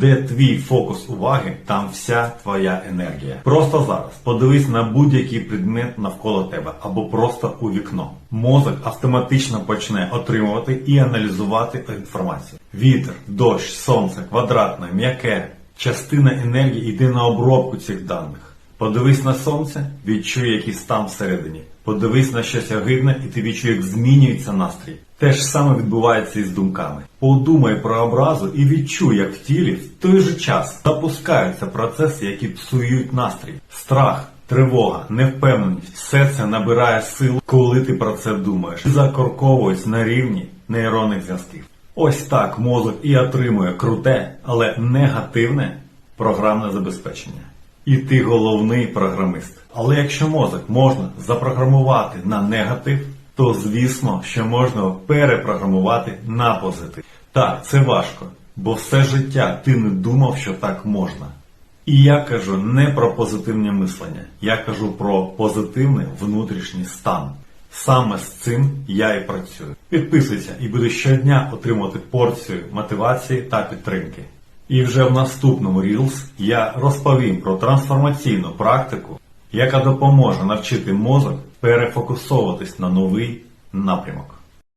Де твій фокус уваги, там вся твоя енергія. Просто зараз подивись на будь-який предмет навколо тебе або просто у вікно. Мозок автоматично почне отримувати і аналізувати інформацію. Вітер, дощ, сонце, квадратне, м'яке. Частина енергії йде на обробку цих даних. Подивись на сонце, відчуй якийсь стан всередині. Подивись на щось огидне, і ти відчуй, як змінюється настрій. Те ж саме відбувається і з думками. Подумай про образу і відчуй, як в тілі в той же час запускаються процеси, які псують настрій. Страх, тривога, невпевненість все це набирає сил, коли ти про це думаєш. І закорковується на рівні нейронних зв'язків. Ось так мозок і отримує круте, але негативне програмне забезпечення. І ти головний програмист. Але якщо мозок можна запрограмувати на негатив, то звісно, що можна перепрограмувати на позитив. Так, це важко, бо все життя ти не думав, що так можна. І я кажу не про позитивне мислення, я кажу про позитивний внутрішній стан. Саме з цим я і працюю. Підписуйся і будеш щодня отримувати порцію мотивації та підтримки. І вже в наступному Reels я розповім про трансформаційну практику, яка допоможе навчити мозок перефокусовуватись на новий напрямок.